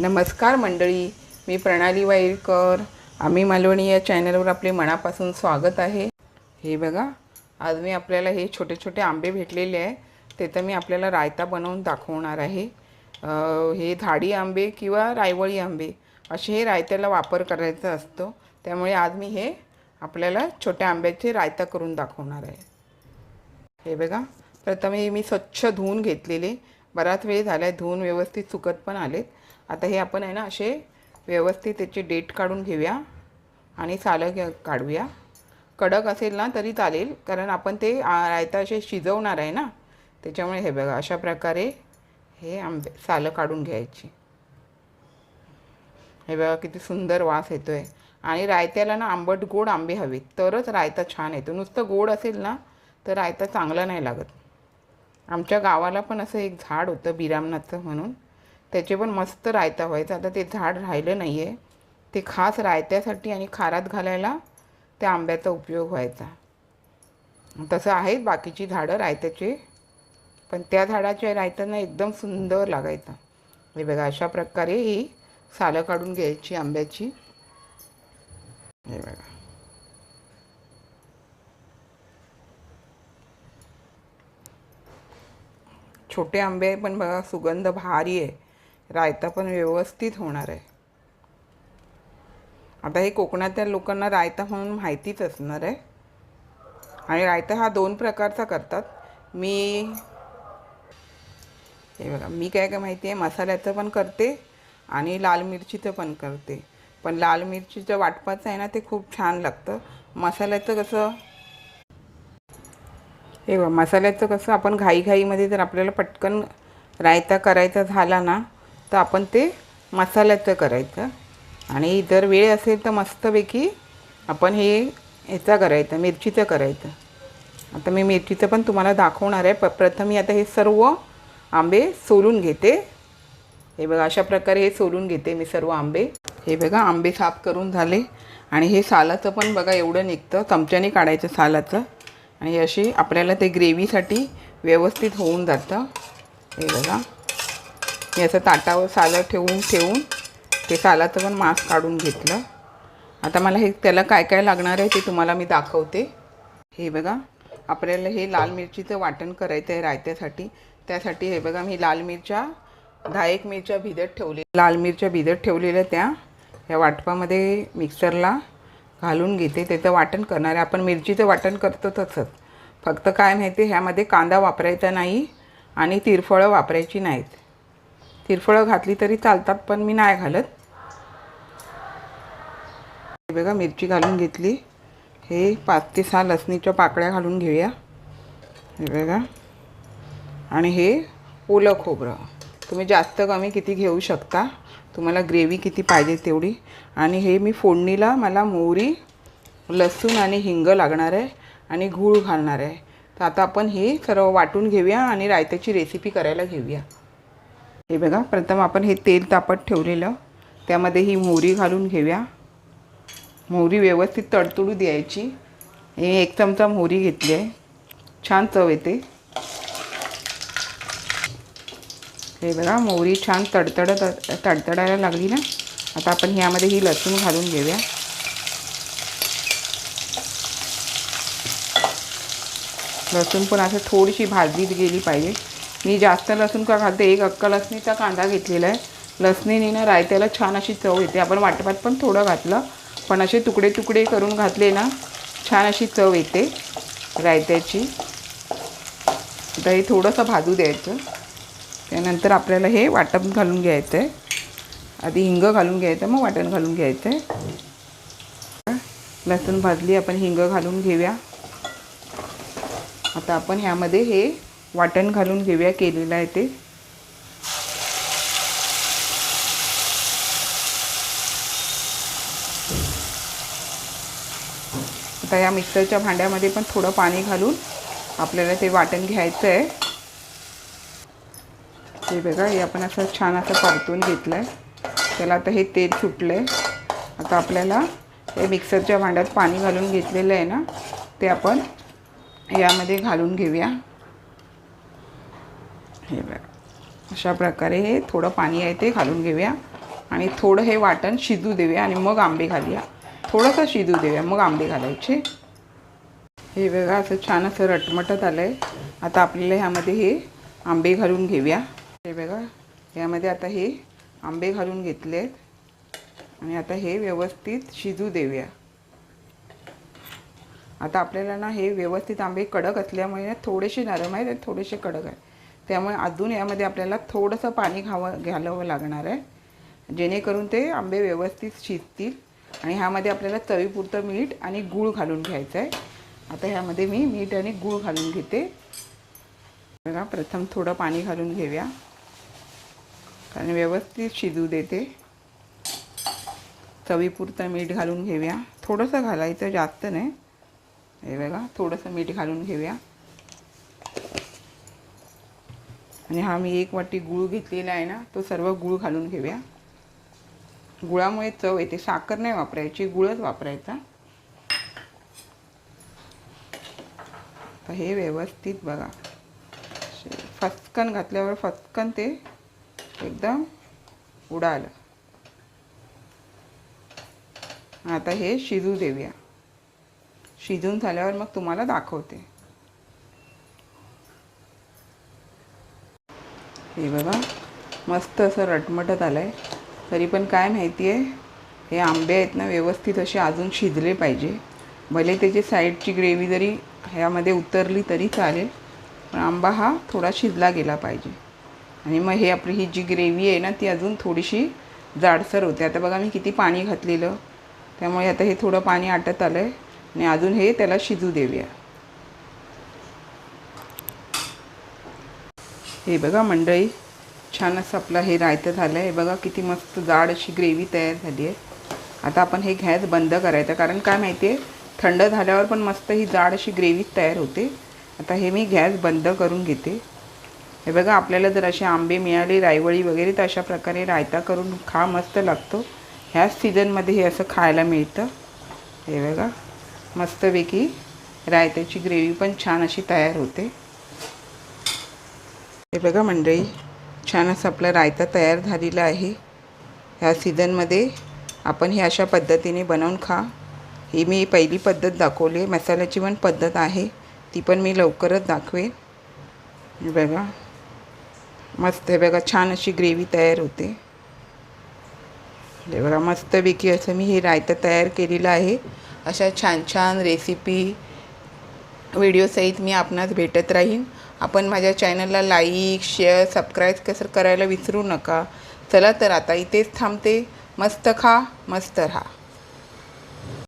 नमस्कार मंडळी मी प्रणाली वाईरकर. आम्ही मालवणी या चॅनलवर आपले मनापासून स्वागत आहे. हे बघा आज मी आपल्याला हे छोटे छोटे आंबे भेटलेले आहे. ते तर मी आपल्याला रायता बनवून दाखवणार आहे. हे धाडी आंबे किंवा रायवळी आंबे असे हे रायत्याला वापर करायचा असतो. त्यामुळे आज मी हे आपल्याला छोट्या आंब्याचे रायता करून दाखवणार आहे. हे बघा प्रथम हे मी स्वच्छ धुवून घेतलेले. बराच वेळ झाला आहे धुवून व्यवस्थित सुकत पण आलेत. आता हे आपण आहे ना असे व्यवस्थित त्याचे डेट काढून घेऊया आणि सालं घ्या काढूया. कडक असेल ना तरी चालेल कारण आपण ते रायता असे शिजवणार आहे ना. त्याच्यामुळे हे बघा अशा प्रकारे हे आंबे सालं काढून घ्यायची. हे बघा किती सुंदर वास येतो आहे आणि रायत्याला ना आंबट गोड आंबे हवेत तरच रायता छान येतो. नुसतं गोड असेल ना तर रायता चांगला नाही लागत. आमच्या गावाला पण असं एक झाड होतं बिरामनाथचं म्हणून. त्याचे पण मस्त रायता व्हायचा. आता ते झाड राहिलं नाही आहे ते खास रायत्यासाठी आणि खारात घालायला त्या आंब्याचा उपयोग व्हायचा. तसं आहेत बाकीची झाडं रायत्याचे. पण त्या झाडाच्या रायताना एकदम सुंदर लागायचा. हे बघा अशा प्रकारे ही सालं काढून घ्यायची आंब्याची. हे बघा. छोटे आंबे पण बघा सुगंध भारी आहे. रायता पण व्यवस्थित होणार आहे. आता हे कोकणातल्या लोकांना रायता म्हणून माहितीच असणार आहे. आणि रायता हा दोन प्रकारचा करतात. मी हे बघा मी काय काय माहिती आहे? मसाल्याचं पण करते आणि लाल मिरचीचं पण करते. पण लाल मिरचीचं वाटपाचं आहे ना ते खूप छान लागतं. मसाल्याचं कसं हे बघा मसाल्याचं कसं आपण घाईघाईमध्ये जर आपल्याला पटकन रायता करायचा झाला ना तर आपण ते मसाल्याचं करायचं. आणि जर वेळ असेल तर मस्तपैकी आपण हे ह्याचा करायचं मिरचीचं करायचं. आता मी मिरचीचं पण तुम्हाला दाखवणार आहे. प प्रथम मी आता हे सर्व आंबे सोलून घेते. हे बघा अशा प्रकारे हे सोलून घेते मी सर्व आंबे. हे बघा आंबे साफ करून झाले. आणि हे सालाचं पण बघा एवढं निघतं. चमच्याने काढायचं सालाचं. आणि अशी आपल्याला ते ग्रेव्हीसाठी व्यवस्थित होऊन जातं. हे बघा. मी असं ताटावर सालं ठेवून ठेवून ते सालाचं पण मांस काढून घेतलं. आता मला हे त्याला काय काय लागणार आहे ते तुम्हाला मी दाखवते. हे बघा आपल्याला हे लाल मिरचीचं वाटण करायचं आहे रायत्यासाठी. त्यासाठी हे बघा मी लाल मिरच्या दहा एक मिरच्या भिजत ठेवले. लाल मिरच्या भिजत ठेवलेल्या त्या या वाटपामध्ये मिक्सरला घालून घेते. त्याचं वाटण करणार आहे. आपण मिरचीचं वाटण करतो तसंच. फक्त काय माहिती ह्यामध्ये कांदा वापरायचा नाही आणि तिरफळं वापरायची नाहीत. तिरफळं घातली तरी चालतात पण मी नाही घालत. हे बघा मिरची घालून घेतली. हे पाच ते सहा लसणीच्या पाकळ्या घालून घेऊया. हे बघा. आणि हे ओलं खोबरं. तुम्ही जास्त कमी किती घेऊ शकता. तुम्हाला ग्रेव्ही किती पाहिजे तेवढी. आणि हे मी फोडणीला मला मोहरी लसूण आणि हिंग लागणार आहे आणि गूळ घालणार आहे. तर आता आपण हे सर्व वाटून घेऊया आणि रायत्याची रेसिपी करायला घेऊया. हे बघा प्रथम आपण हे तेल तापत ठेवलेलं. त्यामध्ये ही मोहरी घालून घेऊया. मोहरी व्यवस्थित तडतडू द्यायची. हे एक चमचा मोहरी घेतली आहे. छान चव येते. हे बघा मोहरी छान तडतडत तडतडायला लागली ना? आता आपण ह्यामध्ये ही लसूण घालून घेऊया. लसूण पण असं थोडीशी भाजली गेली पाहिजे. मी जास्त लसूण का घालते एक अक्का लसणीचा कांदा घेतलेला आहे. लसणीने ना रायत्याला छान अशी चव येते. आपण वाटपात पण थोडं घातलं पण असे तुकडे तुकडे करून घातले ना छान अशी चव येते रायत्याची. आता हे थोडंसं भाजू द्यायचं. त्यानंतर आपल्याला हे वाटप घालून घ्यायचं आहे आधी हिंग घालून घ्यायचं मग वाटण घालून घ्यायचं आहे लसूण भाजली आपण हिंग घालून घेऊया. आता आपण ह्यामध्ये हे वाटण घालून घेऊया केलेलं आहे ते. आता या मिक्सरच्या भांड्यामध्ये पण थोडं पाणी घालून आपल्याला ते वाटण घ्यायचं आहे. हे बघा हे आपण असं छान असं परतून घेतलं आहे त्याला आता हे तेल सुटलं आहे आता आपल्याला हे मिक्सरच्या भांड्यात पाणी घालून घेतलेलं आहे ना ते आपण यामध्ये घालून घेऊया. हे बघा. अशा प्रकारे हे थोडं पाणी आहे ते घालून घेऊया. आणि थोडं हे वाटण शिजू देऊया आणि मग आंबे घालूया. थोडंसं शिजू देऊया मग आंबे घालायचे. हे बघा असं छान असं रटमटत आलं आहे आता आपल्याला ह्यामध्ये हे आंबे घालून घेऊया. हे बघा यामध्ये आता हे आंबे घालून घेतले आहेत आणि आता हे व्यवस्थित शिजू देऊया. आता आपल्याला ना हे व्यवस्थित आंबे कडक असल्यामुळे थोडेसे नरम आहेत आणि थोडेसे कडक आहेत. त्यामुळे अजून यामध्ये आपल्याला थोडंसं पाणी घावं घालावं लागणार आहे. जेणेकरून ते आंबे व्यवस्थित शिजतील आणि ह्यामध्ये आपल्याला चवीपुरतं मीठ आणि गूळ घालून घ्यायचं आहे. आता ह्यामध्ये मी मीठ आणि गूळ घालून घेते. बघा प्रथम थोडं पाणी घालून घेऊया. कारण व्यवस्थित शिजू देते. चवीपुरतं मीठ घालून घेऊया. थोडंसं घालायचं जास्त नाही. हे बघा थोडंसं मीठ घालून घेऊया. आणि हा मी एक वाटी गूळ घेतलेला आहे ना तो सर्व गूळ घालून घेऊया. गुळामुळे चव येते. साखर नाही वापरायची गुळच वापरायचा. हे व्यवस्थित बघा. फचकन घातल्यावर फचकन ते एकदम उडालं. आता हे शिजू देऊया. शिजून झाल्यावर मग तुम्हाला दाखवते. हे बघा मस्त असं रटमटत आलं आहे तरी पण काय माहिती आहे हे आंबे आहेत ना व्यवस्थित असे अजून शिजले पाहिजे. भले त्याची साईडची ग्रेव्ही जरी ह्यामध्ये उतरली तरी चालेल पण आंबा हा थोडा शिजला गेला पाहिजे. आणि मग हे आपली ही जी ग्रेव्ही आहे ना ती अजून थोडीशी जाडसर होते. आता बघा मी किती पाणी घातलेलं. त्यामुळे आता हे थोडं पाणी आटत आलं आहे आणि अजून हे त्याला शिजू देऊया. हे बघा मंडळी छान असं आपलं हे रायतं झालं आहे बघा किती मस्त जाड अशी ग्रेव्ही तयार झाली आहे. आता आपण हे गॅस बंद करायचं कारण काय माहिती आहे थंड झाल्यावर पण मस्त ही जाड अशी ग्रेव्ही तयार होते. आता हे मी गॅस बंद करून घेते. हे बघा आपल्याला जर असे आंबे मिळाले रायवळी वगैरे तर अशा प्रकारे रायता करून खा मस्त लागतो. ह्याच सीझनमध्ये हे असं खायला मिळतं. हे बघा मस्तपैकी रायत्याची ग्रेव्ही पण छान अशी तयार होते. हे बघा मंडळी छान असं आपला रायता तयार झालेला आहे. ह्या सीझनमध्ये आपण हे अशा पद्धतीने बनवून खा. ही मी पहिली पद्धत दाखवली मसाल्याची पण पद्धत आहे. ती पण मी लवकरच दाखवेन. हे बघा. मस्त हे बघा छान अशी ग्रेव्ही तयार होते. हे बघा मस्तपैकी असं मी हे रायता तयार केलेलं आहे. अशा छान छान रेसिपी व्हिडिओसहित मी आपणास भेटत राहीन. आपण माझ्या चॅनलला लाईक शेअर सबस्क्राईब कसं करायला विसरू नका. चला तर आता इथेच थांबते. मस्त खा मस्त राहा.